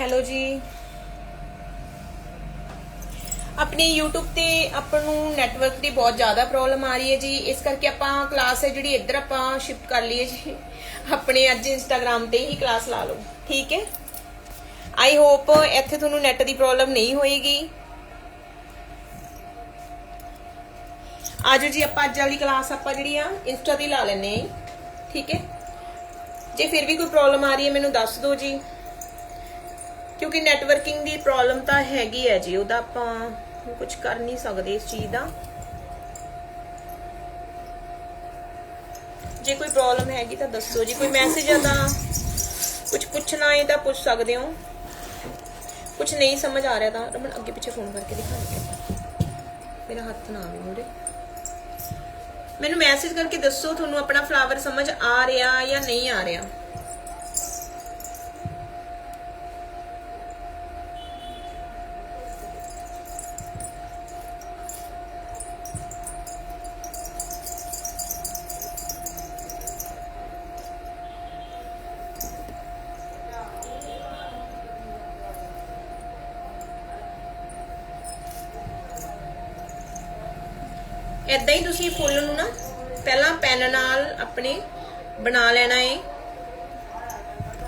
Hello ਜੀ। ਆਪਣੀ YouTube ਤੇ ਆਪਾਂ ਨੂੰ ਨੈਟਵਰਕ ਦੀ ਬਹੁਤ ਜ਼ਿਆਦਾ ਪ੍ਰੋਬਲਮ ਆ ਰਹੀ ਹੈ ਜੀ। ਇਸ ਕਰਕੇ ਆਪਾਂ ਕਲਾਸ ਹੈ ਜਿਹੜੀ ਇੱਧਰ ਆਪਾਂ ਸ਼ਿਫਟ ਕਰ ਲਈਏ ਜੀ। ਆਪਣੇ ਅੱਜ Instagram ਤੇ ਹੀ ਕਲਾਸ ਲਾ ਲਓ। ਠੀਕ ਹੈ? ਆਈ ਹੋਪ ਇੱਥੇ ਤੁਹਾਨੂੰ ਨੈਟ ਦੀ ਪ੍ਰੋਬਲਮ ਨਹੀਂ ਹੋਏਗੀ। ਆਜੋ ਜੀ, ਆਪਾਂ ਅੱਜ ਵਾਲੀ ਕਲਾਸ ਆਪਾਂ ਜਿਹੜੀ ਆ ਇੰਸਟਾ ਤੇ ਹੀ ਲਾ ਲੈਨੇ ਆ ਠੀਕ ਹੈ? ਜੇ ਫਿਰ ਵੀ ਕੋਈ ਪ੍ਰੋਬਲਮ ਆ ਰਹੀ ਹੈ, ਮੈਨੂੰ ਦੱਸ ਦਿਓ ਜੀ। ਕਿਉਂਕਿ ਨੈਟਵਰਕਿੰਗ ਦੀ ਪ੍ਰੋਬਲਮ ਤਾਂ ਹੈਗੀ ਹੈ ਜੀ, ਉਹਦਾ ਆਪਾਂ ਕੁਝ ਕਰ ਨਹੀਂ ਸਕਦੇ ਇਸ ਚੀਜ਼ ਦਾ। ਜੇ ਕੋਈ ਪ੍ਰੋਬਲਮ ਹੈਗੀ ਤਾਂ ਦੱਸੋ ਜੀ, ਕੋਈ ਮੈਸੇਜ ਆ ਤਾਂ ਕੁਝ ਪੁੱਛਣਾ ਹੈ ਤਾਂ ਪੁੱਛ ਸਕਦੇ ਹੋ। ਕੁਝ ਨਹੀਂ ਸਮਝ ਆ ਰਿਹਾ ਤਾਂ ਰਮਨ, ਅੱਗੇ ਪਿੱਛੇ ਫੋਨ ਕਰਕੇ ਦਿਖਾ ਦੇ। ਮੇਰਾ ਹੱਥ ਨਾ ਆਵੇ ਮੂਰੇ ਮੈਨੂੰ ਮੈਸੇਜ ਕਰਕੇ ਦੱਸੋ, ਤੁਹਾਨੂੰ ਆਪਣਾ ਫਲਾਵਰ ਸਮਝ ਆ ਰਿਹਾ ਜਾਂ ਨਹੀਂ ਆ ਰਿਹਾ। ਇਦਾਂ ਹੀ ਤੁਸੀਂ ਫੁੱਲ ਨੂੰ ਨਾ ਪਹਿਲਾਂ ਪੈਨ ਨਾਲ ਆਪਣੇ ਬਣਾ ਲੈਣਾ ਹੈ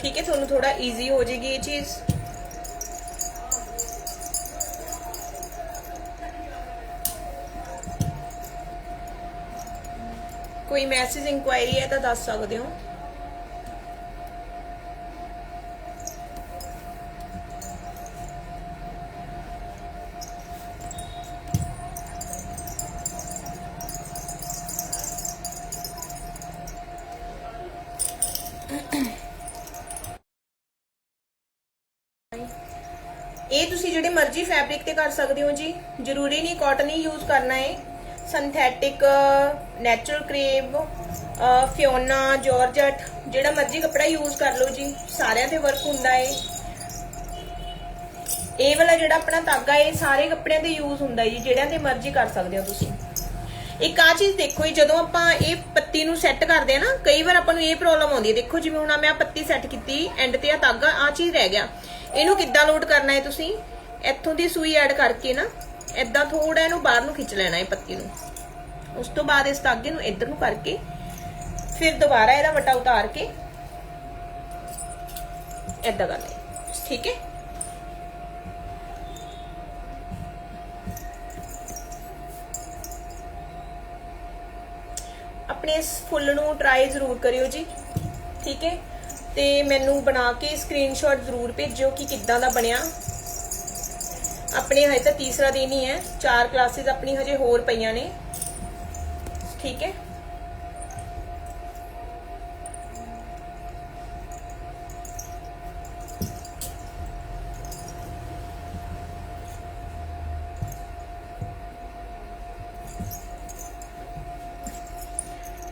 ਠੀਕ ਹੈ, ਤੁਹਾਨੂੰ ਥੋੜਾ ਈਜ਼ੀ ਹੋ ਜੇਗੀ ਇਹ ਚੀਜ਼। ਕੋਈ ਮੈਸੇਜ ਇਨਕੁਆਇਰੀ ਹੈ ਤਾਂ ਦੱਸ ਸਕਦੇ ਹੋ। ਇਹ ਤੁਸੀਂ ਜਿਹੜੇ ਮਰਜ਼ੀ ਫੈਬਰਿਕ ਤੇ ਕਰ ਸਕਦੇ ਹੋ ਜੀ। ਜ਼ਰੂਰੀ ਨਹੀਂ ਕਾਟਨ ਹੀ ਯੂਜ਼ ਕਰਨਾ ਹੈ ਸਿੰਥੈਟਿਕ ਨੈਚੁਰਲ ਕ੍ਰੇਪ ਫਿਓਨਾ ਜਾਰਜਟ ਜਿਹੜਾ ਮਰਜ਼ੀ ਕੱਪੜਾ ਯੂਜ਼ ਕਰ ਲਓ ਜੀ। ਸਾਰਿਆਂ ਤੇ ਵਰਕ ਹੁੰਦਾ ਹੈ ਇਹ ਵਾਲਾ ਜਿਹੜਾ ਆਪਣਾ ਧਾਗਾ ਇਹ ਸਾਰੇ ਕੱਪੜਿਆਂ ਤੇ ਯੂਜ਼ ਹੁੰਦਾ ਜੀ। ਜਿਹੜਿਆਂ ਤੇ ਮਰਜ਼ੀ ਕਰ ਸਕਦੇ ਹੋ ਤੁਸੀਂ। ਇੱਕ ਆ ਚੀਜ਼ ਦੇਖੋ ਜੀ, ਜਦੋਂ ਆਪਾਂ ਇਹ ਪੱਤੀ ਨੂੰ ਸੈੱਟ ਕਰਦੇ ਆ ਨਾ, ਕਈ ਵਾਰ ਆਪਾਂ ਨੂੰ ਇਹ ਪ੍ਰੋਬਲਮ ਆਉਂਦੀ ਹੈ। ਦੇਖੋ ਜਿਵੇਂ ਹੁਣ ਮੈਂ ਆਹ ਪੱਤੀ ਸੈੱਟ ਕੀਤੀ ਐਂਡ ਤੇ ਆ ਧਾਗਾ ਆ ਚੀਜ਼ ਰਹਿ ਗਿਆ। ਇਹਨੂੰ ਕਿੱਦਾਂ ਲੋਡ ਕਰਨਾ ਹੈ ਤੁਸੀਂ? ਇੱਥੋਂ ਦੀ ਸੂਈ ਐਡ ਕਰਕੇ ਨਾ ਐਦਾਂ ਥੋੜਾ ਇਹਨੂੰ ਬਾਹਰ ਨੂੰ ਖਿੱਚ ਲੈਣਾ ਹੈ ਪੱਤੀ ਨੂੰ। ਉਸ ਤੋਂ ਬਾਅਦ ਇਸ ਧਾਗੇ ਨੂੰ ਇੱਧਰ ਨੂੰ ਕਰਕੇ, ਫਿਰ ਦੁਬਾਰਾ ਇਹਦਾ ਵਟਾ ਉਤਾਰ ਕੇ ਐਦਾਂ ਕਰ ਲੈ ਠੀਕ ਹੈ? ਆਪਣੇ ਇਸ ਫੁੱਲ ਨੂੰ ਟਰਾਈ ਜ਼ਰੂਰ ਕਰਿਓ ਜੀ, ਠੀਕ ਹੈ? ਤੇ ਮੈਨੂੰ ਬਣਾ ਕੇ ਸਕਰੀਨਸ਼ਾਟ ਜ਼ਰੂਰ ਭੇਜਿਓ ਕਿ ਕਿੱਦਾਂ ਦਾ ਬਣਿਆ। ਆਪਣੇ ਹਜੇ ਤਾਂ ਤੀਸਰਾ ਦਿਨ ਹੀ ਹੈ, ਚਾਰ ਕਲਾਸਿਸ ਆਪਣੀ ਹਜੇ ਹੋਰ ਪਈਆਂ ਨੇ, ਠੀਕ ਹੈ?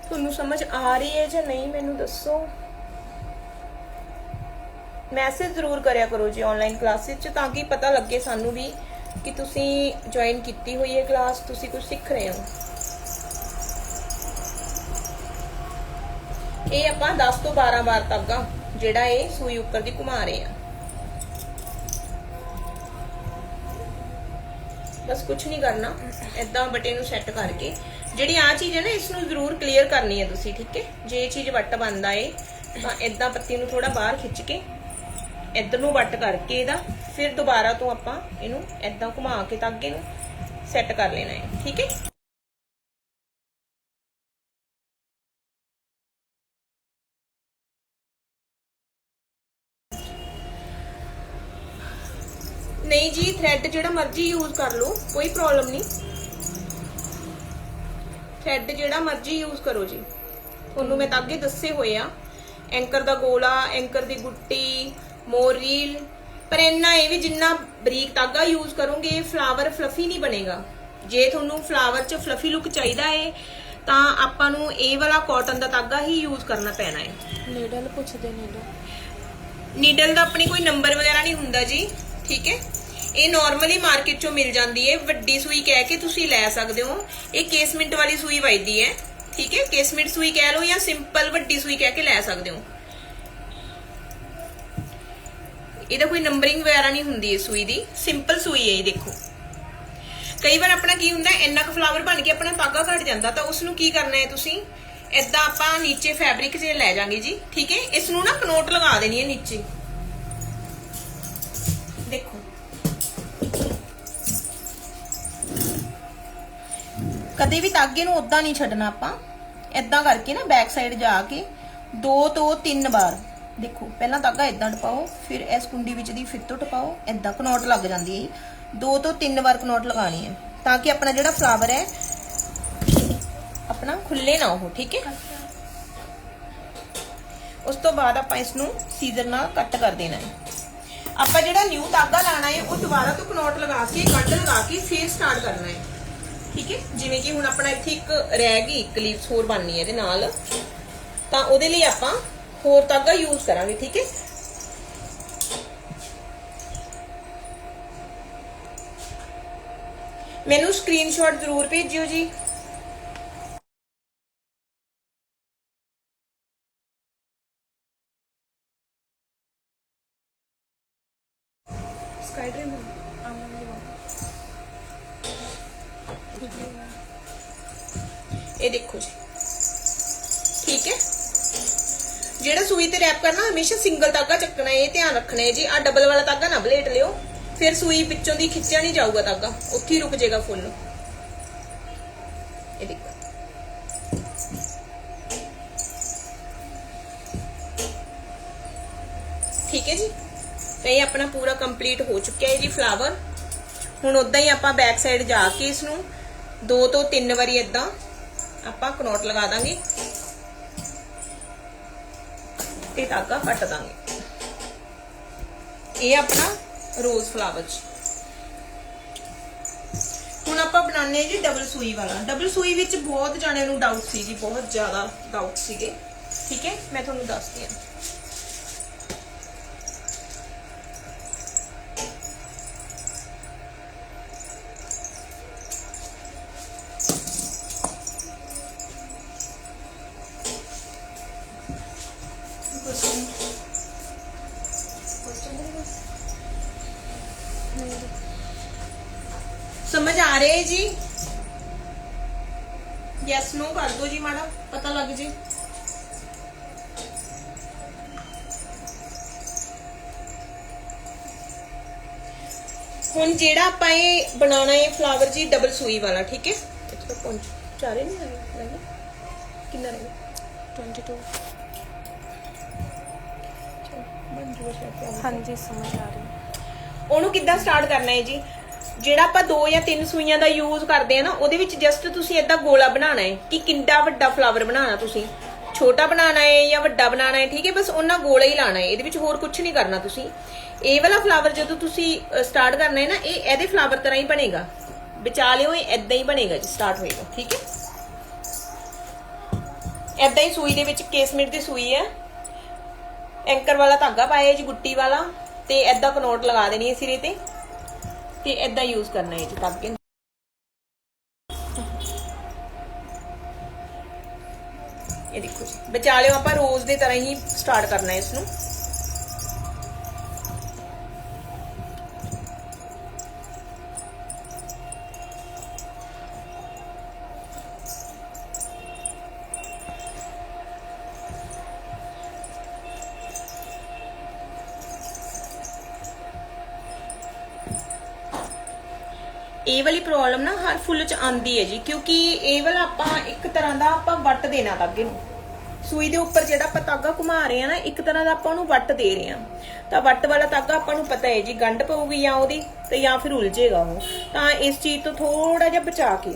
ਤੁਹਾਨੂੰ ਸਮਝ ਆ ਰਹੀ ਹੈ ਜਾਂ ਨਹੀਂ, ਮੈਨੂੰ ਦੱਸੋ। ਮੈਸੇਜ ਜ਼ਰੂਰ ਕਰਿਆ ਕਰੋ ਜੀ ਆਨਲਾਈਨ ਕਲਾਸਿਸ ਚ, ਤਾਂ ਕਿ ਪਤਾ ਲੱਗੇ ਸਾਨੂੰ ਵੀ ਕਿ ਤੁਸੀਂ ਜੁਆਇਨ ਕੀਤੀ ਹੋਈ ਹੈ ਕਲਾਸ ਤੁਸੀਂ ਕੁਝ ਸਿੱਖ ਰਹੇ ਹੋ। ਇਹ ਆਪਾਂ 10 ਤੋਂ 12 ਵਾਰ ਤੱਕ ਆ, ਜਿਹੜਾ ਇਹ ਸੂਈ ਉੱਪਰ ਦੀ ਘੁਮਾ ਰਹੇ ਆ। ਬਸ ਕੁਝ ਨਹੀਂ ਕਰਨਾ ਇਦਾਂ ਬਟੇ ਨੂੰ ਸੈੱਟ ਕਰਕੇ ਜਿਹੜੀ ਆ ਚੀਜ਼ ਹੈ ਨਾ ਇਸ ਨੂੰ ਜ਼ਰੂਰ ਕਲੀਅਰ ਕਰਨੀ ਹੈ ਤੁਸੀਂ, ਠੀਕ ਹੈ? ਜੇ ਇਹ ਚੀਜ਼ ਵੱਟ ਬੰਦਾ ਏ ਤਾਂ ਇਦਾਂ ਪੱਤੀ ਨੂੰ ਥੋੜਾ ਬਾਹਰ ਖਿੱਚ ਕੇ ਇੱਧਰ ਨੂੰ ਵੱਟ ਕਰਕੇ ਇਹਦਾ, ਫਿਰ ਦੁਬਾਰਾ ਤੋਂ ਆਪਾਂ ਇਹਨੂੰ ਇਦਾਂ ਘੁਮਾ ਕੇ ਧਾਗੇ ਨੂੰ ਸੈੱਟ ਕਰ ਲੈਣਾ ਹੈ, ਠੀਕ ਹੈ? ਨਹੀਂ ਜੀ ਥ੍ਰੈਡ ਜਿਹੜਾ ਮਰਜ਼ੀ ਯੂਜ਼ ਕਰ ਲਓ, ਕੋਈ ਪ੍ਰੋਬਲਮ ਨਹੀਂ। ਥ੍ਰੈਡ ਜਿਹੜਾ ਮਰਜ਼ੀ ਯੂਜ਼ ਕਰੋ ਜੀ। ਤੁਹਾਨੂੰ ਮੈਂ ਤਾਂ ਅੱਗੇ ਦੱਸੇ ਹੋਏ ਆ ਐਂਕਰ ਦਾ ਗੋਲਾ ਐਂਕਰ ਦੀ ਗੁੱਟੀ ਮੋਰੀਲ ਪਰ ਇੰਨਾ ਇਹ ਵੀ ਜਿੰਨਾ ਬਰੀਕ ਧਾਗਾ ਯੂਜ਼ ਕਰੋਗੇ ਫਲਾਵਰ ਫਲਫੀ ਨਹੀਂ ਬਣੇਗਾ। ਜੇ ਤੁਹਾਨੂੰ ਫਲਾਵਰ 'ਚ ਫਲਫੀ ਲੁੱਕ ਚਾਹੀਦਾ ਏ ਤਾਂ ਆਪਾਂ ਨੂੰ ਇਹ ਵਾਲਾ ਕਾਟਨ ਦਾ ਧਾਗਾ ਹੀ ਯੂਜ਼ ਕਰਨਾ ਪੈਣਾ ਹੈ ਨੀਡਲ ਪੁੱਛਦੇ ਨੀਡਲ ਨੀਡਲ ਦਾ ਆਪਣੀ ਕੋਈ ਨੰਬਰ ਵਗੈਰਾ ਨਹੀਂ ਹੁੰਦਾ ਜੀ ਠੀਕ ਹੈ ਇਹ ਨਾਰਮਲੀ ਮਾਰਕੀਟ ਚੋਂ ਮਿਲ ਜਾਂਦੀ ਹੈ। ਵੱਡੀ ਸੂਈ ਕਹਿ ਕੇ ਤੁਸੀਂ ਲੈ ਸਕਦੇ ਹੋ। ਇਹ ਕੇਸਮੈਂਟ ਵਾਲੀ ਸੂਈ ਵੱਜਦੀ ਹੈ। ਠੀਕ ਹੈ? ਕੇਸਮੈਂਟ ਸੂਈ ਕਹਿ ਲਓ ਜਾਂ ਸਿੰਪਲ ਵੱਡੀ ਸੂਈ ਕਹਿ ਕੇ ਲੈ ਸਕਦੇ ਹੋ। ਇਹਦਾ ਕੋਈ ਨੰਬਰਿੰਗ ਵਗੈਰਾ ਨਹੀਂ ਹੁੰਦੀ ਇਸ ਸੂਈ ਦੀ। ਸਿੰਪਲ ਸੂਈ ਹੈ ਇਹ ਦੇਖੋ। ਕਈ ਵਾਰ ਆਪਣਾ ਕੀ ਹੁੰਦਾ, ਇੰਨਾ ਕੁ ਫਲਾਵਰ ਬਣ ਕੇ ਆਪਣਾ ਪਾਗਾ ਘਟ ਜਾਂਦਾ, ਤਾਂ ਉਸ ਨੂੰ ਕੀ ਕਰਨਾ ਹੈ ਤੁਸੀਂ? ਇਦਾਂ ਆਪਾਂ ਨੀਚੇ ਫੈਬਰਿਕ 'ਚ ਲੈ ਜਾਾਂਗੇ ਜੀ। ਠੀਕ ਹੈ? ਇਸ ਨੂੰ ਨਾ ਕਨੋਟ ਲਗਾ ਦੇਣੀ ਹੈ ਨੀਚੇ। ਦੇਖੋ। ਕਦੇ ਵੀ ਤਾਗੇ ਨੂੰ ਉਦਾਂ ਨਹੀਂ ਛੱਡਣਾ ਆਪਾਂ। ਇਦਾਂ ਕਰਕੇ ਨਾ ਬੈਕ ਸਾਈਡ ਜਾ ਕੇ ਦੋ ਤੋਂ ਤਿੰਨ ਵਾਰ। ਦੇਖੋ, ਪਹਿਲਾਂ ਤਾਗਾ ਇਦਾਂ ਟਪਾਓ, ਫਿਰ ਇਸ ਕੁੰਡੀ ਵਿੱਚ ਦੀ ਫਿਰ ਤੋਂ ਟਪਾਓ ਇਦਾਂ ਕਨੋਟ ਲੱਗ ਜਾਂਦੀ ਹੈ ਦੋ ਤੋਂ ਤਿੰਨ ਵਾਰ ਕਨੋਟ ਲਗਾਣੀ ਹੈ, ਤਾਂ ਕਿ ਆਪਣਾ ਜਿਹੜਾ ਫਲਾਵਰ ਹੈ, ਆਪਣਾ ਖੁੱਲੇ ਨਾ ਉਹ, ਠੀਕ ਹੈ? ਉਸ ਤੋਂ ਬਾਅਦ ਆਪਾਂ ਇਸ ਨੂੰ ਸੀਜ਼ਰ ਨਾਲ ਕੱਟ ਕਰ ਦੇਣਾ ਹੈ। ਆਪਾਂ ਜਿਹੜਾ ਨਿਊ ਤਾਗਾ ਲਾਣਾ ਹੈ, ਉਹ ਦੁਬਾਰਾ ਤੋਂ ਕਨੋਟ ਲਗਾ ਕੇ ਗੰਢ ਲਗਾ ਕੇ, ਫੇਰ ਸਟਾਰਟ ਕਰਨਾ ਹੈ। ਠੀਕ ਹੈ? ਜਿਵੇਂ ਕਿ ਹੁਣ ਆਪਣਾ ਇੱਥੇ ਇੱਕ ਰਹਿ ਗਈ, ਇੱਕ ਹੋਰ ਬਣਨੀ ਹੈ ਇਹਦੇ ਨਾਲ, ਤਾਂ ਉਹਦੇ ਲਈ ਆਪਾਂ ਹੋਰ ਤਾਗਾ ਯੂਜ਼ ਕਰਾਂਗੇ, ਠੀਕ ਹੈ? ਮੈਨੂੰ ਸਕਰੀਨਸ਼ਾਟ ਜ਼ਰੂਰ ਭੇਜਿਓ ਜੀ। ਸਿੰਗਲ ਤਾਗਾ ਚੱਕਣਾ ਇਹ ਧਿਆਨ ਰੱਖਣਾ ਹੈ ਜੀ। ਆ ਡਬਲ ਵਾਲਾ ਤਾਗਾ ਨਾ ਬਲੇਟ ਲਿਓ। ਫਿਰ ਸੂਈ ਵਿੱਚੋਂ ਦੀ ਖਿੱਚਿਆ ਨਹੀਂ ਜਾਊਗਾ ਤਾਗਾ ਉੱਥੇ ਹੀ ਰੁਕ ਜਾਏਗਾ ਫੁੱਲ ਇਹ ਦੇਖੋ। ਠੀਕ ਹੈ ਜੀ? ਤੇ ਇਹ ਆਪਣਾ ਪੂਰਾ ਕੰਪਲੀਟ ਹੋ ਚੁੱਕਿਆ ਹੈ ਜੀ ਫਲਾਵਰ ਹੁਣ ਉਦਾਂ ਹੀ ਆਪਾਂ ਬੈਕ ਸਾਈਡ ਜਾ ਕੇ ਇਸ ਨੂੰ ਦੋ ਤੋਂ ਤਿੰਨ ਵਾਰੀ ਇਦਾਂ ਆਪਾਂ ਕਨੋਟ ਲਗਾ ਦਾਂਗੇ। ਤੇ ਧਾਗਾ ਕੱਟ ਦਾਂਗੇ। ਇਹ ਆਪਣਾ ਰੋਜ਼ ਫਲਾਵਰ ਚ। ਹੁਣ ਆਪਾਂ ਬਣਾਉਂਦੇ ਹਾਂ ਜੀ ਡਬਲ ਸੂਈ ਵਾਲਾ। ਡਬਲ ਸੂਈ ਵਿੱਚ ਬਹੁਤ ਜਾਣਿਆਂ ਨੂੰ ਡਾਊਟ ਸੀ ਜੀ ਬਹੁਤ ਜ਼ਿਆਦਾ ਡਾਊਟ ਸੀਗੇ। ਠੀਕ ਹੈ? ਮੈਂ ਤੁਹਾਨੂੰ ਦੱਸਦੀ ਹਾਂ। ਸਮਝ ਆ ਰਿਹਾ ਹੈ ਜੀ ਯੈਸ ਨੋ ਕਰ ਦਿਓ ਜੀ ਮਾੜਾ ਪਤਾ ਲੱਗ ਜੇ ਹੁਣ ਜਿਹੜਾ ਆਪਾਂ ਇਹ ਬਣਾਉਣਾ ਹੈ ਫਲਾਵਰ ਜੀ ਡਬਲ ਸੂਈ ਵਾਲਾ ਠੀਕ ਹੈ ਇੱਥੇ ਤੱਕ ਪਹੁੰਚ ਚਾਰੇ ਨਹੀਂ ਆਏ ਰਹਿ ਗਏ ਕਿੰਨਾ ਰਹਿ ਗਿਆ 22 ਬਣ ਜੂਗਾ ਸ਼ਾਇਦ हाँ जी समझ आ रही है ਉਹਨੂੰ ਕਿੱਦਾਂ ਸਟਾਰਟ ਕਰਨਾ ਹੈ ਜੀ? ਜਿਹੜਾ ਆਪਾਂ ਦੋ ਜਾਂ ਤਿੰਨ ਸੂਈਆਂ ਦਾ ਯੂਜ਼ ਕਰਦੇ ਆ ਨਾ, ਉਹਦੇ ਵਿੱਚ ਜਸਟ ਤੁਸੀਂ ਏਦਾਂ ਗੋਲਾ ਬਣਾਉਣਾ ਹੈ ਕਿ ਕਿੰਨਾ ਵੱਡਾ ਫਲਾਵਰ ਬਣਾਉਣਾ ਤੁਸੀਂ। ਛੋਟਾ ਬਣਾਉਣਾ ਹੈ ਜਾਂ ਵੱਡਾ ਬਣਾਉਣਾ ਹੈ, ਠੀਕ ਹੈ? ਬਸ ਉਹਨਾਂ ਗੋਲਾ ਹੀ ਲਾਣਾ ਹੈ। ਇਹਦੇ ਵਿੱਚ ਹੋਰ ਕੁਝ ਨਹੀਂ ਕਰਨਾ ਤੁਸੀਂ। ਇਹ ਵਾਲਾ ਫਲਾਵਰ ਜਦੋਂ ਤੁਸੀਂ ਸਟਾਰਟ ਕਰਨਾ ਹੈ ਨਾ, ਇਹ ਇਹਦੇ ਫਲਾਵਰ ਤਰ੍ਹਾਂ ਹੀ ਬਣੇਗਾ। ਵਿਚਾ ਲਿਓ, ਇਹ ਏਦਾਂ ਹੀ ਬਣੇਗਾ ਜੀ ਸਟਾਰਟ ਹੋਏਗਾ, ਠੀਕ ਹੈ? ਏਦਾਂ ਹੀ ਸੂਈ ਦੇ ਵਿੱਚ ਕੇਸਮਿਟ ਦੀ ਸੂਈ ਹੈ। ਐਂਕਰ ਵਾਲਾ ਧਾਗਾ ਪਾਇਆ ਜੀ, ਗੁੱਟੀ ਵਾਲਾ। ਤੇ ਐਦਾਂ ਕਨੋਟ ਲਗਾ ਦੇਣੀ ਹੈ ਸਿਰੇ ਤੇ ਤੇ ਐਦਾਂ ਯੂਜ਼ ਕਰਨਾ ਹੈ ਜੀ ਧਾਗੇ ਨੂੰ। ਇਹ ਦੇਖੋ ਜੀ ਵਿਚਾਲਿਓ ਆਪਾਂ ਰੋਜ਼ ਦੀ ਤਰ੍ਹਾਂ ਹੀ ਸਟਾਰਟ ਕਰਨਾ ਹੈ ਇਸ ਨੂੰ ਇਹ ਵਾਲੀ ਪ੍ਰੋਬਲਮ ਨਾ ਹਰ ਫੁੱਲ ਚ ਆਂਦੀ ਹੈ ਜੀ, ਕਿਉਂਕਿ ਇਹ ਵਾਲਾ ਆਪਾਂ ਇੱਕ ਤਰ੍ਹਾਂ ਦਾ ਆਪਾਂ ਵੱਟ ਦੇਣਾ ਤਾਗੇ ਨੂੰ। ਸੂਈ ਦੇ ਉੱਪਰ ਜਿਹੜਾ ਆਪਾਂ ਧਾਗਾ ਘੁਮਾ ਰਹੇ ਆ ਨਾ, ਇੱਕ ਤਰ੍ਹਾਂ ਦਾ ਆਪਾਂ ਉਹਨੂੰ ਵੱਟ ਦੇ ਰਹੇ ਆ। ਤਾਂ ਵੱਟ ਵਾਲਾ ਧਾਗਾ ਆਪਾਂ ਨੂੰ ਪਤਾ ਹੈ ਜੀ, ਗੰਢ ਪਊਗੀ ਜਾਂ ਉਹਦੀ ਤੇ ਜਾਂ ਫਿਰ ਉਲਝੇਗਾ ਉਹ। ਤਾਂ ਇਸ ਚੀਜ਼ ਤੋਂ ਥੋੜਾ ਜਿਹਾ ਬਚਾ ਕੇ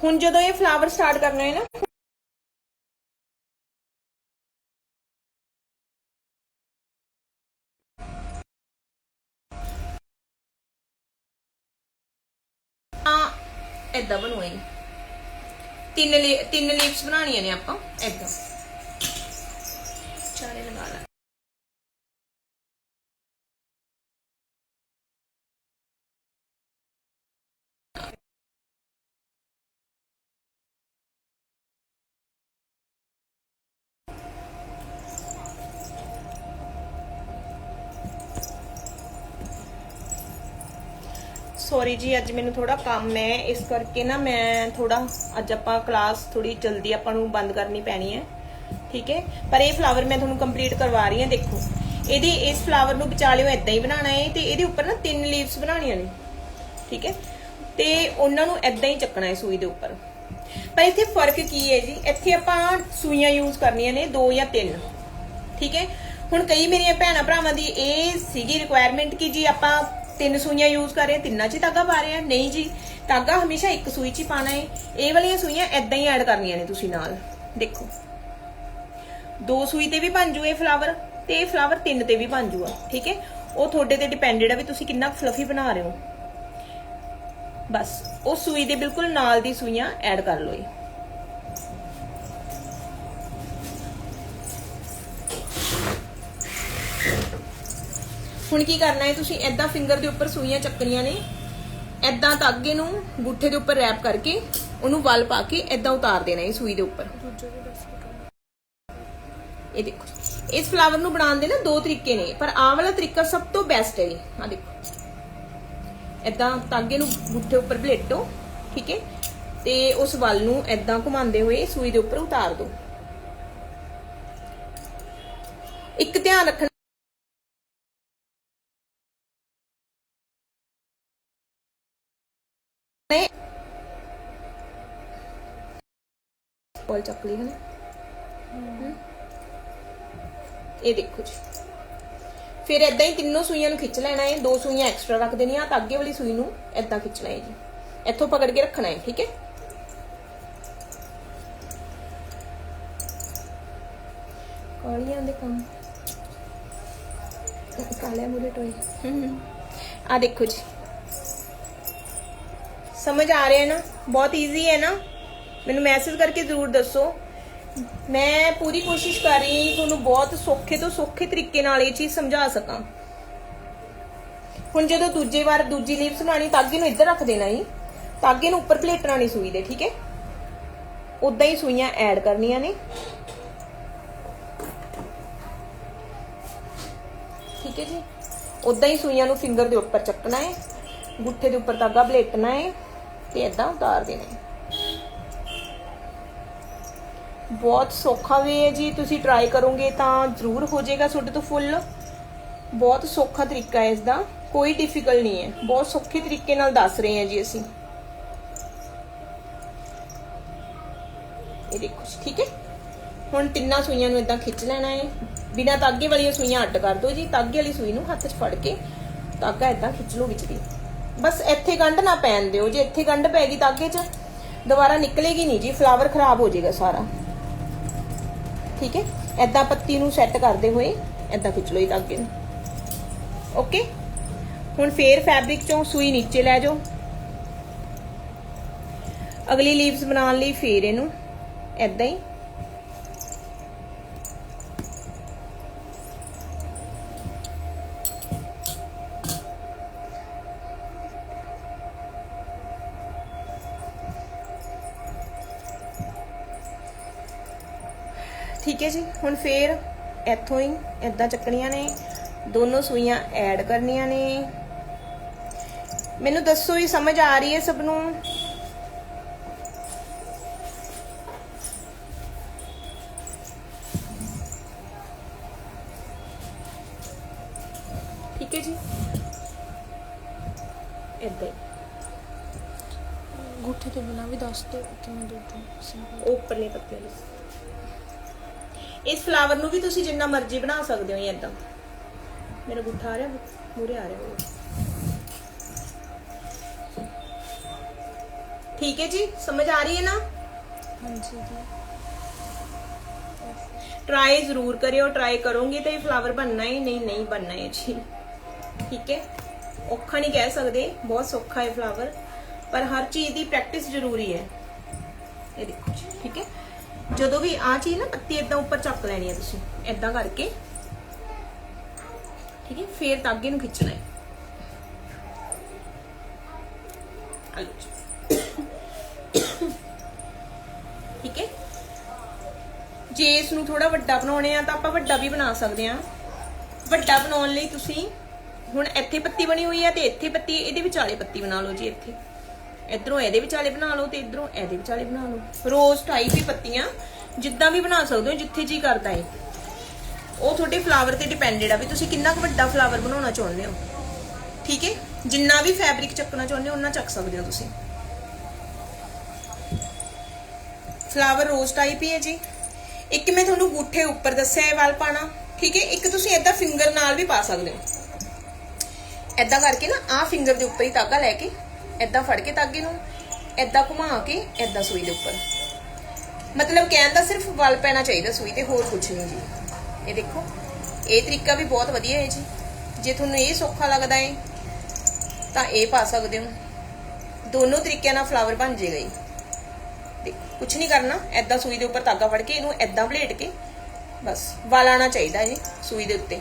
ਹੁਣ ਜਦੋਂ ਇਹ ਫਲਾਵਰ ਸਟਾਰਟ ਕਰਨਾ ਹੈ ਨਾ ਤਾਂ ਐਦਾਂ ਤਿੰਨ ਤਿੰਨ ਲੀਵਸ ਬਣਾਉਣੀਆਂ ਨੇ ਆਪਾਂ ਐਦਾਂ ਸੌਰੀ ਜੀ, ਅੱਜ ਮੈਨੂੰ ਥੋੜਾ ਕੰਮ ਹੈ, ਇਸ ਕਰਕੇ ਨਾ ਮੈਂ ਥੋੜਾ ਅੱਜ ਆਪਾਂ ਕਲਾਸ ਥੋੜੀ ਜਲਦੀ ਆਪਾਂ ਨੂੰ ਬੰਦ ਕਰਨੀ ਪੈਣੀ ਹੈ, ਠੀਕ ਹੈ? ਪਰ ਇਹ ਫਲਾਵਰ ਮੈਂ ਤੁਹਾਨੂੰ ਕੰਪਲੀਟ ਕਰਵਾ ਰਹੀ ਹਾਂ, ਦੇਖੋ। ਇਹਦੀ, ਇਸ ਫਲਾਵਰ ਨੂੰ ਵਿਚਾਲਿਓ ਇਦਾਂ ਹੀ ਬਣਾਉਣਾ ਹੈ ਤੇ ਇਹਦੇ ਉੱਪਰ ਨਾ ਤਿੰਨ ਲੀਵਸ ਬਣਾਉਣੀਆਂ ਨੇ, ਠੀਕ ਹੈ? ਤੇ ਉਹਨਾਂ ਨੂੰ ਇਦਾਂ ਹੀ ਚੱਕਣਾ ਹੈ ਸੂਈ ਦੇ ਉੱਪਰ। ਪਰ ਇੱਥੇ ਫ਼ਰਕ ਕੀ ਹੈ ਜੀ? ਇੱਥੇ ਆਪਾਂ ਸੂਈਆਂ ਯੂਜ਼ ਕਰਨੀਆਂ ਨੇ, ਦੋ ਜਾਂ ਤਿੰਨ, ਠੀਕ ਹੈ? ਹੁਣ ਕਈ ਮੇਰੀਆਂ ਭੈਣਾਂ ਭਰਾਵਾਂ ਦੀ ਇਹ ਸੀਗੀ ਰਿਕੁਆਇਰਮੈਂਟ ਕਿ ਜੀ ਆਪਾਂ ਤਿੰਨ ਸੂਈਆਂ ਯੂਜ਼ ਕਰ ਰਹੇ ਹਾਂ, ਤਿੰਨਾਂ 'ਚ ਹੀ ਧਾਗਾ ਪਾ ਰਹੇ ਹਾਂ, ਨਹੀਂ ਜੀ, ਧਾਗਾ ਹਮੇਸ਼ਾ ਇੱਕ ਸੂਈ 'ਚ ਹੀ ਪਾਣਾ ਹੈ। ਇਹ ਵਾਲੀਆਂ ਸੂਈਆਂ ਇਦਾਂ ਹੀ ਐਡ ਕਰਨੀਆਂ ਨੇ ਤੁਸੀਂ ਨਾਲ। ਦੇਖੋ। ਦੋ ਸੂਈ ਤੇ ਵੀ ਬਣ ਜੂ ਇਹ ਫਲਾਵਰ ਤੇ ਇਹ ਫਲਾਵਰ ਤਿੰਨ ਤੇ ਵੀ ਬਣ ਜੂਗਾ, ਠੀਕ ਹੈ? ਉਹ ਤੁਹਾਡੇ ਤੇ ਡਿਪੈਂਡਡ ਆ ਵੀ ਤੁਸੀਂ ਕਿੰਨਾ ਫਲਫੀ ਬਣਾ ਰਹੇ ਹੋ। ਬਸ, ਉਹ ਸੂਈ ਦੇ ਬਿਲਕੁਲ ਨਾਲ ਦੀ ਸੂਈਆਂ ਐਡ ਕਰ ਲਓ ਇਹ ਹੁਣ ਕੀ ਕਰਨਾ ਹੈ? ਤੁਸੀਂ ਐਦਾਂ ਫਿੰਗਰ ਦੇ ਉੱਪਰ ਸੂਈਆਂ ਚੱਕਣੀਆਂ ਨੇ। ਐਦਾਂ ਧਾਗੇ ਨੂੰ ਗੁੱਠੇ ਦੇ ਉੱਪਰ ਰੈਪ ਕਰਕੇ ਉਹਨੂੰ ਵੱਲ ਪਾ ਕੇ ਐਦਾਂ ਉਤਾਰ ਦੇਣਾ ਹੈ ਸੂਈ ਦੇ ਉੱਪਰ। ਇਹ ਦੇਖੋ, ਇਸ ਫਲਾਵਰ ਨੂੰ ਬਣਾਉਣ ਦੇ ਨਾ ਦੋ ਤਰੀਕੇ ਨੇ, ਪਰ ਆਹ ਵਾਲਾ ਤਰੀਕਾ ਸਭ ਤੋਂ ਬੈਸਟ ਹੈ ਜੀ। ਆ ਦੇਖੋ। ਐਦਾਂ ਤਾਗੇ ਨੂੰ ਗੁੱਠੇ ਉੱਪਰ ਬਲੇਟੋ, ਠੀਕ ਹੈ? ਤੇ ਉਸ ਵੱਲ ਨੂੰ ਐਦਾਂ ਘੁਮਾਉਂਦੇ ਹੋਏ ਸੂਈ ਦੇ ਉੱਪਰ ਉਤਾਰ ਦਿਓ। ਇੱਕ ਧਿਆਨ ਰੱਖਣਾ ਬੋਲ ਚੱਕ ਲਈ ਹੈ ਨਾ ਇਹ ਦੇਖੋ ਜੀ ਫਿਰ ਇਦਾਂ ਹੀ ਤਿੰਨੋਂ ਸੂਈਆਂ ਨੂੰ ਖਿੱਚ ਲੈਣਾ ਹੈ ਦੋ ਸੂਈਆਂ ਐਕਸਟਰਾ ਰੱਖ ਦੇਣੀਆਂ ਤਾਂ ਅੱਗੇ ਵਾਲੀ ਸੂਈ ਨੂੰ ਇਦਾਂ ਖਿੱਚਣਾ ਹੈ ਜੀ ਇੱਥੋਂ ਪਕੜ ਕੇ ਰੱਖਣਾ ਹੈ ਠੀਕ ਹੈ ਕਾਲੀਆਂ ਦੇ ਕੰਮ ਕਾਲਿਆਂ ਮੂਰੇ ਟੋਏ ਆ ਦੇਖੋ ਜੀ ਸਮਝ ਆ ਰਿਹਾ ਹੈ ਨਾ ਬਹੁਤ ਈਜ਼ੀ ਹੈ ਨਾ ਮੈਨੂੰ ਮੈਸੇਜ ਕਰਕੇ ਜ਼ਰੂਰ ਦੱਸੋ। ਮੈਂ ਪੂਰੀ ਕੋਸ਼ਿਸ਼ ਕਰ ਰਹੀ ਤੁਹਾਨੂੰ ਬਹੁਤ ਸੌਖੇ ਤੋਂ ਸੌਖੇ ਤਰੀਕੇ ਨਾਲ ਇਹ ਚੀਜ਼ ਸਮਝਾ ਸਕਾਂ। ਹੁਣ ਜਦੋਂ ਦੂਜੇ ਵਾਰ ਦੂਜੀ ਲੀਵਸ ਬਣਾਣੀ ਤਾਗੇ ਨੂੰ ਇੱਧਰ ਰੱਖ ਦੇਣਾ ਹੀ ਤਾਗੇ ਨੂੰ ਉੱਪਰ ਪਲੇਟਣਾ ਨਹੀਂ ਸੂਈ ਦੇ ਠੀਕ ਹੈ? ਉਦਾਂ ਹੀ ਸੂਈਆਂ ਐਡ ਕਰਨੀਆਂ ਨੇ। ਠੀਕ ਹੈ ਜੀ? ਉਦਾਂ ਹੀ ਸੂਈਆਂ ਨੂੰ ਫਿੰਗਰ ਦੇ ਉੱਪਰ ਚੱਕਣਾ ਹੈ। ਗੁੱਠੇ ਦੇ ਉੱਪਰ ਤਾਗਾ ਬਲੇਟਣਾ ਹੈ ਤੇ ਇਦਾਂ ਉਤਾਰ ਦੇਣਾ ਹੈ। ਬਹੁਤ ਸੌਖਾ ਵੇ ਹੈ ਜੀ। ਤੁਸੀਂ ਟਰਾਈ ਕਰੋਗੇ ਤਾਂ ਜ਼ਰੂਰ ਹੋ ਜਾਏਗਾ ਤੁਹਾਡੇ ਤੋਂ ਫੁੱਲ ਬਹੁਤ ਸੌਖਾ ਤਰੀਕਾ ਹੈ ਇਸ ਦਾ ਕੋਈ ਡਿਫਿਕਲਟ ਨਹੀਂ ਹੈ। ਬਹੁਤ ਸੌਖੇ ਤਰੀਕੇ ਨਾਲ ਦੱਸ ਰਹੇ ਹਾਂ ਜੀ ਅਸੀਂ। ਇਹ ਦੇਖੋ ਜੀ, ਠੀਕ ਹੈ? ਹੁਣ ਤਿੰਨਾਂ ਸੂਈਆਂ ਨੂੰ ਇਦਾਂ ਖਿੱਚ ਲੈਣਾ ਹੈ। ਬਿਨਾਂ ਤਾਗੇ ਵਾਲੀਆਂ ਸੂਈਆਂ ਅੱਡ ਕਰ ਦਿਓ ਜੀ। ਤਾਗੇ ਵਾਲੀ ਸੂਈ ਨੂੰ ਹੱਥ 'ਚ ਫੜ ਕੇ ਤਾਗਾ ਇਦਾਂ ਖਿੱਚ ਲਓ ਵਿੱਚ ਦੀ। ਬਸ ਇੱਥੇ ਗੰਢ ਨਾ ਪੈਣ ਦਿਓ। ਜੇ ਇੱਥੇ ਗੰਢ ਪੈ ਗਈ ਤਾਗੇ 'ਚ ਦੁਬਾਰਾ ਨਿਕਲੇਗੀ ਨਹੀਂ ਜੀ। ਫਲਾਵਰ ਖਰਾਬ ਹੋ ਜਾਏਗਾ ਸਾਰਾ। ਠੀਕ ਹੈ? ਐਦਾਂ ਪੱਤੀ ਨੂੰ ਸੈੱਟ ਕਰਦੇ ਹੋਏ ਐਦਾਂ ਖਿੱਚ ਲਓ ਇਹ ਤਾਗੇ ਨੂੰ। ਓਕੇ ਹੁਣ ਫੇਰ ਫੈਬਰਿਕ ਚੋਂ ਸੂਈ ਨੀਚੇ ਲੈ ਜਾਓ। ਅਗਲੀ ਲੀਵਸ ਬਣਾਉਣ ਲਈ ਫੇਰ ਇਹਨੂੰ ਐਦਾਂ ਹੀ ਠੀਕ ਹੈ ਜੀ, ਹੁਣ ਫੇਰ ਇੱਥੋਂ ਹੀ ਇਦਾਂ ਚੱਕਣੀਆਂ ਨੇ, ਦੋਨੋਂ ਸੂਈਆਂ ਐਡ ਕਰਨੀਆਂ ਨੇ। ਮੈਨੂੰ ਦੱਸੋ ਇਹ ਸਮਝ ਆ ਰਹੀ ਹੈ ਸਭ ਨੂੰ? ਤੁਸੀਂ ਜਿੰਨਾ ਮਰਜ਼ੀ ਬਣਾ ਸਕਦੇ ਹੋ ਇਦਾਂ ਮੇਰਾ ਗੁੱਠਾ ਆ ਰਿਹਾ ਮੂਰੇ ਆ ਰਿਹਾ ਹੋਊਗਾ। ਠੀਕ ਹੈ ਜੀ ਸਮਝ ਆ ਰਹੀ ਹੈ ਨਾ? ਹਾਂਜੀ ਜੀ। ਟਰਾਈ ਜ਼ਰੂਰ ਕਰਿਓ ਟਰਾਈ ਕਰੋਗੇ ਤਾਂ ਇਹ ਫਲਾਵਰ ਬਣਨਾ ਹੀ ਨਹੀਂ ਨਹੀਂ ਬਣਨਾ ਹੈ ਜੀ। ਠੀਕ ਹੈ? ਔਖਾ ਨਹੀਂ ਕਹਿ ਸਕਦੇ ਬਹੁਤ ਸੌਖਾ ਹੈ ਫਲਾਵਰ ਪਰ ਹਰ ਚੀਜ਼ ਦੀ ਪ੍ਰੈਕਟਿਸ ਜ਼ਰੂਰੀ ਹੈ। ਇਹ ਦੇਖੋ ਜੀ ਠੀਕ ਹੈ? ਜਦੋਂ ਵੀ ਆ ਚੀਜ਼ ਨਾ ਪੱਤੀ ਇਦਾਂ ਉੱਪਰ ਚੱਕ ਲੈਣੀ ਹੈ ਤੁਸੀਂ ਇਦਾਂ ਕਰਕੇ। ਠੀਕ ਹੈ, ਫੇਰ ਤਾਗੇ ਨੂੰ ਖਿੱਚਣਾ ਹੈ। ਠੀਕ ਹੈ। ਜੇ ਇਸ ਨੂੰ ਥੋੜਾ ਵੱਡਾ ਬਣਾਉਣੇ ਆ ਤਾਂ ਆਪਾਂ ਵੱਡਾ ਵੀ ਬਣਾ ਸਕਦੇ ਆ ਵੱਡਾ ਬਣਾਉਣ ਲਈ ਤੁਸੀਂ ਹੁਣ ਇੱਥੇ ਪੱਤੀ ਬਣੀ ਹੋਈ ਆ ਤੇ ਇੱਥੇ ਪੱਤੀ, ਇਹਦੇ ਵਿਚਾਲੇ ਪੱਤੀ ਬਣਾ ਲਓ ਜੀ ਇੱਥੇ। ਇਧਰੋਂ ਇਹਦੇ ਵਿਚਾਲੇ ਬਣਾ ਲਓ ਤੇ ਇਧਰੋਂ ਇਹਦੇ ਵਿਚਾਲੇ ਬਣਾ ਲਓ। ਰੋਜ਼ ਟਾਈਪ ਹੀ ਪੱਤੀਆਂ ਜਿੱਦਾਂ ਵੀ ਬਣਾ ਸਕਦੇ ਹੋ, ਜਿੱਥੇ ਜੀ ਕਰਦਾ ਹੈ ਉਹ ਤੁਹਾਡੇ ਫਲਾਵਰ ਤੇ ਡਿਪੈਂਡਡ ਆ ਵੀ ਤੁਸੀਂ ਕਿੰਨਾ ਕੁ ਵੱਡਾ ਫਲਾਵਰ ਬਣਾਉਣਾ ਚਾਹੁੰਦੇ ਹੋ। ਠੀਕ ਹੈ ਜਿੰਨਾ ਵੀ ਫੈਬਰਿਕ ਚੱਕਣਾ ਚਾਹੁੰਦੇ ਹੋ, ਉਹਨਾਂ ਚੱਕ ਸਕਦੇ ਹੋ ਤੁਸੀਂ। ਫਲਾਵਰ ਰੋਜ਼ ਟਾਈਪ ਹੀ ਹੈ ਜੀ। ਇੱਕ ਮੈਂ ਤੁਹਾਨੂੰ ਗੁੱਠੇ ਉੱਪਰ ਦੱਸਿਆ ਹੈ ਵਾਲ ਪਾਣਾ, ਠੀਕ ਹੈ ਇੱਕ ਤੁਸੀਂ ਏਦਾਂ ਫਿੰਗਰ ਨਾਲ ਵੀ ਪਾ ਸਕਦੇ ਹੋ। ਏਦਾਂ ਕਰਕੇ ਨਾ ਆਹ ਫਿੰਗਰ ਦੇ ਉੱਪਰ ਹੀ ਧਾਗਾ ਲੈ ਕੇ ਏਦਾਂ ਫੜ ਕੇ ਤਾਗੇ ਨੂੰ, ਏਦਾਂ ਘੁਮਾ ਕੇ, ਏਦਾਂ ਸੂਈ ਦੇ ਉੱਪਰ। ਮਤਲਬ ਕਹਿਣ ਦਾ ਸਿਰਫ ਵਲ ਪੈਣਾ ਚਾਹੀਦਾ ਸੂਈ ਤੇ, ਹੋਰ ਕੁਝ ਨਹੀਂ ਜੀ। ਇਹ ਦੇਖੋ, ਇਹ ਤਰੀਕਾ ਵੀ ਬਹੁਤ ਵਧੀਆ ਹੈ ਜੀ। ਜੇ ਤੁਹਾਨੂੰ ਇਹ ਸੌਖਾ ਲੱਗਦਾ ਹੈ, ਤਾਂ ਇਹ ਪਾ ਸਕਦੇ ਹੋ। ਦੋਨੋਂ ਤਰੀਕਿਆਂ ਨਾਲ ਫਲਾਵਰ ਬਣ ਜਾਏਗਾ ਜੀ ਤੇ ਕੁਝ ਨਹੀਂ ਕਰਨਾ ਐਦਾਂ ਸੂਈ ਦੇ ਉੱਪਰ ਧਾਗਾ ਫੜ ਕੇ, ਇਹਨੂੰ ਐਦਾਂ ਬਲੇਟ ਕੇ, ਬਸ, ਵਲ ਆਣਾ ਚਾਹੀਦਾ ਜੀ ਸੂਈ ਦੇ ਉੱਤੇ।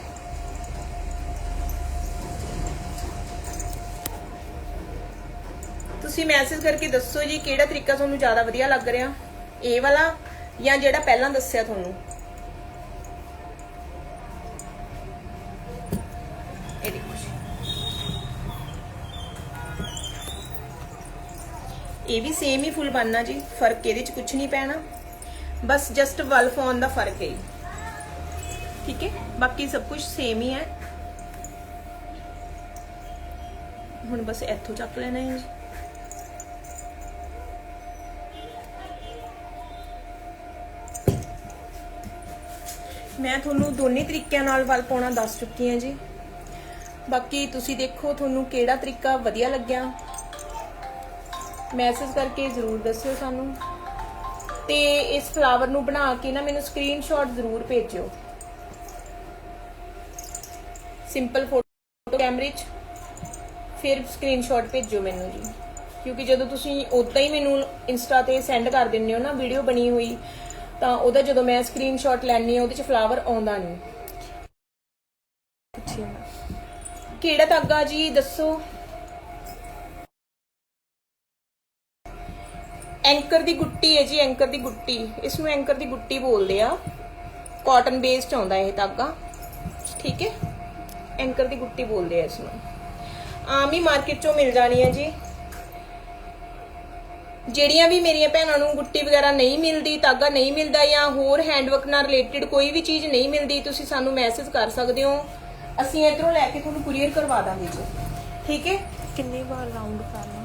ਤੁਸੀਂ ਮੈਸੇਜ ਕਰਕੇ ਦੱਸੋ ਜੀ ਕਿਹੜਾ ਤਰੀਕਾ ਤੁਹਾਨੂੰ ਜ਼ਿਆਦਾ ਵਧੀਆ ਲੱਗ ਰਿਹਾ? ਇਹ ਵਾਲਾ ਜਾਂ ਜਿਹੜਾ ਪਹਿਲਾਂ ਦੱਸਿਆ ਤੁਹਾਨੂੰ? ਇਹ ਦੇਖੋ ਇਹ ਵੀ ਸੇਮ ਹੀ ਫੁੱਲ ਬਣਨਾ ਜੀ, ਫ਼ਰਕ ਇਹਦੇ ਚ ਕੁਝ ਨਹੀਂ ਪੈਣਾ। ਬਸ ਜਸਟ ਵਲ ਫੋਨ ਦਾ ਫ਼ਰਕ ਹੈ ਠੀਕ ਹੈ? ਬਾਕੀ ਸਭ ਕੁਝ ਸੇਮ ਹੀ ਹੈ। ਹੁਣ ਬਸ ਇੱਥੋਂ ਚੱਕ ਲੈਣਾ ਹੈ ਜੀ। ਮੈਂ ਤੁਹਾਨੂੰ ਦੋਨੇ ਤਰੀਕਿਆਂ ਨਾਲ ਵਲ ਪਾਉਣਾ ਦੱਸ ਚੁੱਕੀ ਹਾਂ ਜੀ। ਬਾਕੀ ਤੁਸੀਂ ਦੇਖੋ ਤੁਹਾਨੂੰ ਕਿਹੜਾ ਤਰੀਕਾ ਵਧੀਆ ਲੱਗਿਆ। ਮੈਸੇਜ ਕਰਕੇ ਜ਼ਰੂਰ ਦੱਸਿਓ ਸਾਨੂੰ। ਤੇ ਇਸ ਫਲਾਵਰ ਨੂੰ ਬਣਾ ਕੇ ਨਾ ਮੈਨੂੰ ਸਕਰੀਨਸ਼ਾਟ ਜ਼ਰੂਰ ਭੇਜਿਓ। ਸਿੰਪਲ ਫੋਟੋ ਕੈਮਰੇ 'ਚ ਫਿਰ ਸਕਰੀਨਸ਼ਾਟ ਭੇਜਿਓ ਮੈਨੂੰ ਜੀ। ਕਿਉਂਕਿ ਜਦੋਂ ਤੁਸੀਂ ਉਦਾਂ ਹੀ ਮੈਨੂੰ ਇੰਸਟਾ ਤੇ ਸੈਂਡ ਕਰ ਦਿੰਦੇ ਹੋ ਨਾ ਵੀਡੀਓ ਬਣੀ ਹੋਈ ਤਾਂ ਉਹਦਾ ਜਦੋਂ ਮੈਂ ਸਕਰੀਨਸ਼ਾਟ ਲੈਣੀ ਆ ਉਹਦੇ 'ਚ ਫਲਾਵਰ ਆਉਂਦਾ ਨਹੀਂ। ਪੁੱਛੀਏ ਕਿਹੜਾ ਧਾਗਾ ਜੀ, ਦੱਸੋ? ਐਂਕਰ ਦੀ ਗੁੱਟੀ ਹੈ ਜੀ, ਐਂਕਰ ਦੀ ਗੁੱਟੀ। ਇਸ ਨੂੰ ਐਂਕਰ ਦੀ ਗੁੱਟੀ ਬੋਲਦੇ ਆ। ਕਾਟਨ ਬੇਸਡ ਆਉਂਦਾ ਇਹ ਧਾਗਾ। ਠੀਕ ਹੈ? ਐਂਕਰ ਦੀ ਗੁੱਟੀ ਬੋਲਦੇ ਆ ਇਸ ਨੂੰ ਆਮ ਹੀ ਮਾਰਕੀਟ ਚੋਂ ਮਿਲ ਜਾਣੀ ਹੈ ਜੀ। ਜਿਹੜੀਆਂ ਵੀ ਮੇਰੀਆਂ ਭੈਣਾਂ ਨੂੰ ਗੁੱਟੀ ਵਗੈਰਾ ਨਹੀਂ ਮਿਲਦੀ ਧਾਗਾ ਨਹੀਂ ਮਿਲਦਾ ਜਾਂ ਹੋਰ ਹੈਂਡਵਰਕ ਨਾਲ ਰਿਲੇਟਡ ਕੋਈ ਵੀ ਚੀਜ਼ ਨਹੀਂ ਮਿਲਦੀ ਤੁਸੀਂ ਸਾਨੂੰ ਮੈਸੇਜ ਕਰ ਸਕਦੇ ਹੋ। ਅਸੀਂ ਇਧਰੋਂ ਲੈ ਕੇ ਤੁਹਾਨੂੰ ਕੁਰੀਅਰ ਕਰਵਾ ਦਾਂਗੇ ਜੀ। ਠੀਕ ਹੈ? ਕਿੰਨੀ ਵਾਰ ਰਾਉਂਡ ਕਰਨਾ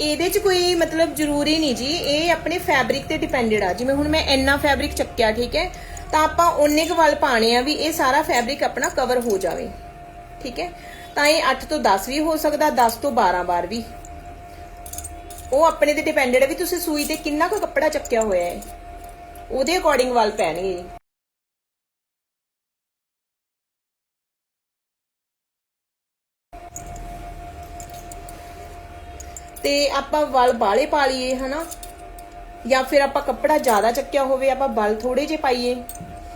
ਇਹਦੇ 'ਚ ਕੋਈ ਮਤਲਬ ਜ਼ਰੂਰੀ ਨਹੀਂ ਜੀ ਇਹ ਆਪਣੇ ਫੈਬਰਿਕ ਤੇ ਡਿਪੈਂਡਡ ਆ। ਜਿਵੇਂ ਹੁਣ ਮੈਂ ਇੰਨਾ ਫੈਬਰਿਕ ਚੱਕਿਆ ਠੀਕ ਹੈ? ਤਾਂ ਆਪਾਂ ਓਨੇ ਕੁ ਵੱਲ ਪਾਣੇ ਆ ਵੀ ਇਹ ਸਾਰਾ ਫੈਬਰਿਕ ਆਪਣਾ ਕਵਰ ਹੋ ਜਾਵੇ। ਠੀਕ ਹੈ? ਤਾਂ ਇਹ 8 ਤੋਂ 10 ਵੀ ਹੋ ਸਕਦਾ 10 ਤੋਂ 12 ਵਾਰ ਵੀ। ਉਹ ਆਪਣੇ ਤੇ ਡਿਪੈਂਡਡ ਹੈ ਵੀ ਤੁਸੀਂ ਸੂਈ ਤੇ ਕਿੰਨਾ ਕੁ ਕੱਪੜਾ ਚੱਕਿਆ ਹੋਇਆ ਹੈ। ਉਹਦੇ ਅਕੋਰਡਿੰਗ ਵੱਲ ਪੈਣਗੇ। ਤੇ ਆਪਾਂ ਵਲ ਬਾਲੇ ਪਾ ਲਈਏ, ਹਨਾ? ਜਾਂ ਫਿਰ ਆਪਾਂ ਕੱਪੜਾ ਜ਼ਿਆਦਾ ਚੱਕਿਆ ਹੋਵੇ, ਆਪਾਂ ਵਲ ਥੋੜੇ ਜਿਹੇ ਪਾਈਏ।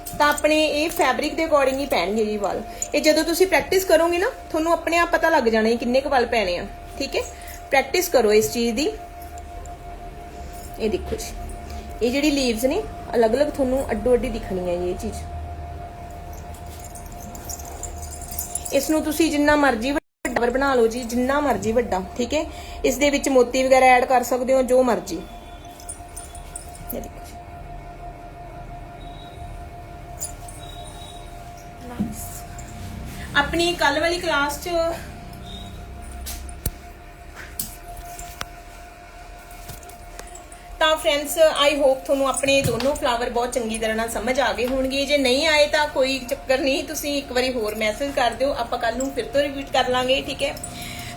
ਤਾਂ ਆਪਣੇ ਇਹ ਫੈਬਰਿਕ ਦੇ ਅਕੋਰਡਿੰਗ ਹੀ ਪੈਣਗੇ ਜੀ ਵਲ। ਇਹ ਜਦੋਂ ਤੁਸੀਂ ਪ੍ਰੈਕਟਿਸ ਕਰੋਗੇ ਨਾ, ਤੁਹਾਨੂੰ ਆਪਣੇ ਆਪ ਪਤਾ ਲੱਗ ਜਾਣਾ ਕਿੰਨੇ ਕੁ ਵਲ ਪੈਣੇ ਆ, ਠੀਕ ਹੈ? ਪ੍ਰੈਕਟਿਸ ਕਰੋ ਇਸ ਚੀਜ਼ ਦੀ। ਇਹ ਦੇਖੋ ਜੀ। ਇਹ ਜਿਹੜੀ ਲੀਵਸ ਨੇ, ਅਲੱਗ-ਅਲੱਗ ਤੁਹਾਨੂੰ ਅੱਡੋ ਅੱਡੀ ਦਿਖਣੀ ਹੈ ਇਹ ਚੀਜ਼। ਇਸ ਨੂੰ ਤੁਸੀਂ ਜਿੰਨਾ ਮਰਜ਼ੀ ਵੱਡਾ ਬਣਾ ਲਓ ਜੀ, ਜਿੰਨਾ ਮਰਜ਼ੀ ਵੱਡਾ, ਠੀਕ ਹੈ? ਇਸ ਦੇ ਵਿੱਚ ਮੋਤੀ ਵਗੈਰਾ ਐਡ ਕਰ ਸਕਦੇ ਹੋ, ਜੋ ਮਰਜ਼ੀ। ਇਹ ਦੇਖੋ। ਆਪਣੀ ਕੱਲ ਵਾਲੀ ਕਲਾਸ 'ਚ। ਤਾਂ ਫਰੈਂਡਸ ਆਈ ਹੋਪ ਤੁਹਾਨੂੰ ਆਪਣੇ ਦੋਨੋਂ ਫਲਾਵਰ ਬਹੁਤ ਚੰਗੀ ਤਰ੍ਹਾਂ ਨਾਲ ਸਮਝ ਆ ਗਏ ਹੋਣਗੇ। ਜੇ ਨਹੀਂ ਆਏ ਤਾਂ ਕੋਈ ਚੱਕਰ ਨਹੀਂ, ਤੁਸੀਂ ਇੱਕ ਵਾਰੀ ਹੋਰ ਮੈਸੇਜ ਕਰ ਦਿਓ। ਆਪਾਂ ਕੱਲ ਨੂੰ ਫਿਰ ਤੋਂ ਰਿਪੀਟ ਕਰ ਲਾਂਗੇ, ਠੀਕ ਹੈ?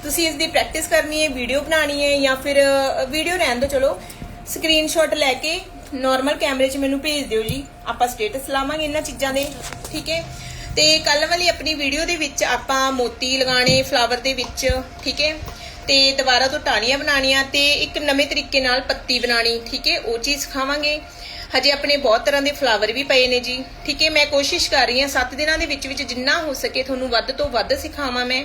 ਤੁਸੀਂ ਇਸ ਦੀ ਪ੍ਰੈਕਟਿਸ ਕਰਨੀ ਹੈ ਵੀਡੀਓ ਬਣਾਉਣੀ ਹੈ ਜਾਂ ਫਿਰ ਵੀਡੀਓ ਰਹਿਣ ਦਿਓ, ਚਲੋ। ਸਕਰੀਨਸ਼ਾਟ ਲੈ ਕੇ ਨਾਰਮਲ ਕੈਮਰੇ 'ਚ ਮੈਨੂੰ ਭੇਜ ਦਿਓ ਜੀ। ਆਪਾਂ ਸਟੇਟਸ ਲਾਵਾਂਗੇ ਇਹਨਾਂ ਚੀਜ਼ਾਂ ਦੇ, ਠੀਕ ਹੈ? ਤੇ ਕੱਲ ਵਾਲੀ ਆਪਣੀ ਵੀਡੀਓ ਦੇ ਵਿੱਚ ਆਪਾਂ ਮੋਤੀ ਲਗਾਣੇ ਫਲਾਵਰ ਦੇ ਵਿੱਚ, ਠੀਕ ਹੈ? ਤੇ ਦੁਬਾਰਾ ਤੋਂ ਟਾਹਣੀਆਂ ਬਣਾਉਣੀਆਂ ਤੇ ਇੱਕ ਨਵੇਂ ਤਰੀਕੇ ਨਾਲ ਪੱਤੀ ਬਣਾਣੀ ਠੀਕ ਹੈ? ਉਹ ਚੀਜ਼ ਸਿਖਾਵਾਂਗੇ। ਹਜੇ ਆਪਣੇ ਬਹੁਤ ਤਰ੍ਹਾਂ ਦੇ ਫਲਾਵਰ ਵੀ ਪਏ ਨੇ ਜੀ, ਠੀਕ ਹੈ? ਮੈਂ ਕੋਸ਼ਿਸ਼ ਕਰ ਰਹੀ ਹਾਂ 7 ਦਿਨਾਂ ਦੇ ਵਿੱਚ ਵਿੱਚ ਜਿੰਨਾ ਹੋ ਸਕੇ ਤੁਹਾਨੂੰ ਵੱਧ ਤੋਂ ਵੱਧ ਸਿਖਾਵਾਂ ਮੈਂ।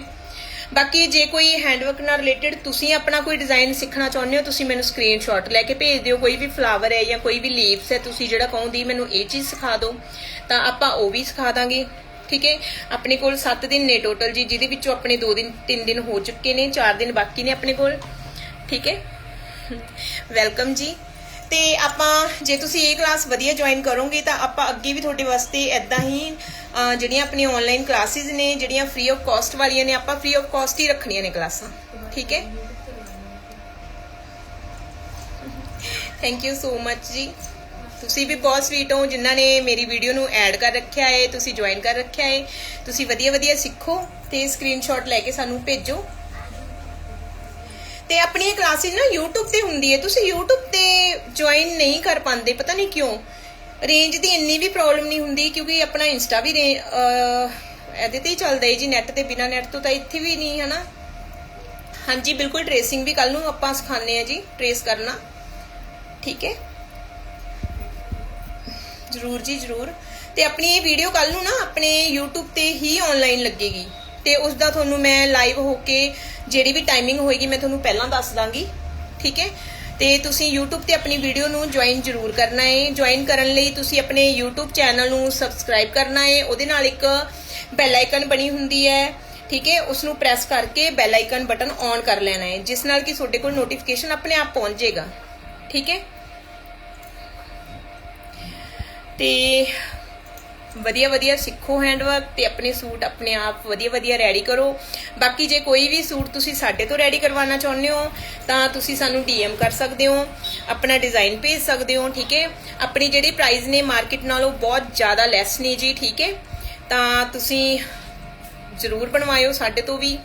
ਬਾਕੀ ਜੇ ਕੋਈ ਹੈਂਡਵਰਕ ਨਾਲ ਰਿਲੇਟਡ ਤੁਸੀਂ ਆਪਣਾ ਕੋਈ ਡਿਜ਼ਾਈਨ ਸਿੱਖਣਾ ਚਾਹੁੰਦੇ ਹੋ, ਤੁਸੀਂ ਮੈਨੂੰ ਸਕਰੀਨਸ਼ਾਟ ਲੈ ਕੇ ਭੇਜ ਦਿਓ। ਕੋਈ ਵੀ ਫਲਾਵਰ ਹੈ ਜਾਂ ਕੋਈ ਵੀ ਲੀਵਸ ਹੈ, ਤੁਸੀਂ ਜਿਹੜਾ ਕਹੋਂਦੀ ਮੈਨੂੰ ਇਹ ਚੀਜ਼ ਸਿਖਾ ਦਿਓ। ਤਾਂ ਆਪਾਂ ਉਹ ਵੀ ਸਿਖਾ ਦਾਂਗੇ। ਠੀਕ ਹੈ? ਆਪਣੇ ਕੋਲ 7 ਦਿਨ ਨੇ ਟੋਟਲ ਜੀ, ਜਿਹਦੇ ਵਿੱਚੋਂ ਆਪਣੇ 2 ਦਿਨ 3 ਦਿਨ ਹੋ ਚੁੱਕੇ ਨੇ 4 ਦਿਨ ਬਾਕੀ ਨੇ ਆਪਣੇ ਕੋਲ। ਠੀਕ ਹੈ? ਵੈਲਕਮ ਜੀ। ਤੇ ਆਪਾਂ, ਜੇ ਤੁਸੀਂ ਇਹ ਕਲਾਸ ਵਧੀਆ ਜੁਆਇਨ ਕਰੋਗੇ, ਤਾਂ ਆਪਾਂ ਅੱਗੇ ਵੀ ਤੁਹਾਡੇ ਵਾਸਤੇ ਐਦਾਂ ਹੀ ਜਿਹੜੀਆਂ ਆਪਣੀਆਂ ਆਨਲਾਈਨ ਕਲਾਸਿਸ ਨੇ, ਜਿਹੜੀਆਂ ਫ੍ਰੀ ਆਫ ਕਾਸਟ ਵਾਲੀਆਂ ਨੇ, ਆਪਾਂ ਫ੍ਰੀ ਆਫ ਕਾਸਟ ਹੀ ਰੱਖਣੀਆਂ ਨੇ ਕਲਾਸਾਂ। ਠੀਕ ਹੈ? ਥੈਂਕ ਯੂ ਸੋ ਮਚ ਜੀ। ਤੁਸੀਂ ਵੀ ਬਹੁਤ ਸਵੀਟ ਹੋ, ਜਿਨ੍ਹਾਂ ਨੇ ਮੇਰੀ ਵੀਡੀਓ ਨੂੰ ਐਡ ਕਰ ਰੱਖਿਆ ਹੈ, ਤੁਸੀਂ ਜੁਆਇਨ ਕਰ ਰੱਖਿਆ ਹੈ। ਤੁਸੀਂ ਵਧੀਆ ਵਧੀਆ ਸਿੱਖੋ ਤੇ ਸਕਰੀਨਸ਼ਾਟ ਲੈ ਕੇ ਸਾਨੂੰ ਭੇਜੋ। ਤੇ ਆਪਣੀ ਕਲਾਸਿਸ ਨਾ YouTube ਤੇ ਹੁੰਦੀ ਹੈ। ਤੁਸੀਂ YouTube ਤੇ ਜੁਆਇਨ ਨਹੀਂ ਕਰ ਪਾਉਂਦੇ, ਪਤਾ ਨਹੀਂ ਕਿਉਂ? ਰੇਂਜ ਦੀ ਇੰਨੀ ਵੀ ਪ੍ਰੋਬਲਮ ਨਹੀਂ ਹੁੰਦੀ ਕਿਉਂਕਿ ਆਪਣਾ ਇੰਸਟਾ ਵੀ ਰੇ- ਇਹਦੇ ਤੇ ਹੀ ਚੱਲਦਾ ਹੈ ਜੀ ਨੈਟ ਤੇ ਬਿਨਾ ਨੈਟ ਤੋਂ ਤਾਂ ਇੱਥੇ ਵੀ ਨਹੀਂ, ਹਨਾ? ਹਾਂਜੀ, ਬਿਲਕੁਲ ਟ੍ਰੇਸਿੰਗ ਵੀ ਕੱਲ ਨੂੰ ਆਪਾਂ ਸਿਖਾਉਂਦੇ ਆ ਜੀ ਟ੍ਰੇਸ ਕਰਨਾ। ਠੀਕ ਹੈ? ਜਰੂਰ ਜੀ, ਜਰੂਰ। ਤੇ ਆਪਣੀ ਇਹ ਵੀਡੀਓ ਕੱਲ ਨੂੰ ਨਾ ਆਪਣੇ YouTube ਤੇ ਹੀ ਆਨਲਾਈਨ ਲੱਗੇਗੀ। ਤੇ ਉਸ ਦਾ ਤੁਹਾਨੂੰ ਮੈਂ ਲਾਈਵ ਹੋ ਕੇ ਜਿਹੜੀ ਵੀ ਟਾਈਮਿੰਗ ਹੋਏਗੀ, ਮੈਂ ਤੁਹਾਨੂੰ ਪਹਿਲਾਂ ਦੱਸ ਦਾਂਗੀ। ਠੀਕ ਹੈ? ਤੇ ਤੁਸੀਂ YouTube ਤੇ ਆਪਣੀ ਵੀਡੀਓ ਨੂੰ ਜੁਆਇਨ ਜਰੂਰ ਕਰਨਾ ਹੈ ਜੁਆਇਨ ਕਰਨ ਲਈ ਤੁਸੀਂ ਆਪਣੇ YouTube ਚੈਨਲ ਨੂੰ ਸਬਸਕ੍ਰਾਈਬ ਕਰਨਾ ਹੈ ਉਹਦੇ ਨਾਲ ਇੱਕ ਬੈਲ ਆਈਕਨ ਬਣੀ ਹੁੰਦੀ ਹੈ। ਠੀਕ ਹੈ? ਉਸ ਨੂੰ ਪ੍ਰੈਸ ਕਰਕੇ ਬੈਲ ਆਈਕਨ ਬਟਨ ਔਨ ਕਰ ਲੈਣਾ ਹੈ ਜਿਸ ਨਾਲ ਕਿ ਤੁਹਾਡੇ ਕੋਲ ਨੋਟੀਫਿਕੇਸ਼ਨ ਆਪਣੇ ਆਪ ਪਹੁੰਚ ਜਾਏਗਾ। ਠੀਕ ਹੈ? ਤੇ ਵਧੀਆ ਵਧੀਆ ਸਿੱਖੋ ਹੈਂਡਵਰਕ ਤੇ ਆਪਣੇ ਸੂਟ ਆਪਣੇ ਆਪ ਵਧੀਆ ਵਧੀਆ ਰੈਡੀ ਕਰੋ। ਬਾਕੀ ਜੇ ਕੋਈ ਵੀ ਸੂਟ ਤੁਸੀਂ ਸਾਡੇ ਤੋਂ ਰੈਡੀ ਕਰਵਾਉਣਾ ਚਾਹੁੰਦੇ ਹੋ, ਤਾਂ ਤੁਸੀਂ ਸਾਨੂੰ ਡੀਐਮ ਕਰ ਸਕਦੇ ਹੋ, ਆਪਣਾ ਡਿਜ਼ਾਈਨ ਭੇਜ ਸਕਦੇ ਹੋ, ਠੀਕ ਹੈ? ਆਪਣੀ ਜਿਹੜੀ ਪ੍ਰਾਈਸ ਨੇ ਮਾਰਕੀਟ ਨਾਲੋਂ ਬਹੁਤ ਜ਼ਿਆਦਾ ਲੈਸ ਨੇ ਜੀ, ਠੀਕ ਹੈ? ਤਾਂ ਤੁਸੀਂ ਜ਼ਰੂਰ ਬਣਵਾਇਓ ਸਾਡੇ ਤੋਂ ਵੀ,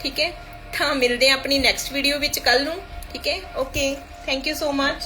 ਠੀਕ ਹੈ? ਤਾਂ ਮਿਲਦੇ ਹਾਂ ਆਪਣੀ ਨੈਕਸਟ ਵੀਡੀਓ ਵਿੱਚ ਕੱਲ ਨੂੰ, ਠੀਕ ਹੈ? Okay thank you so much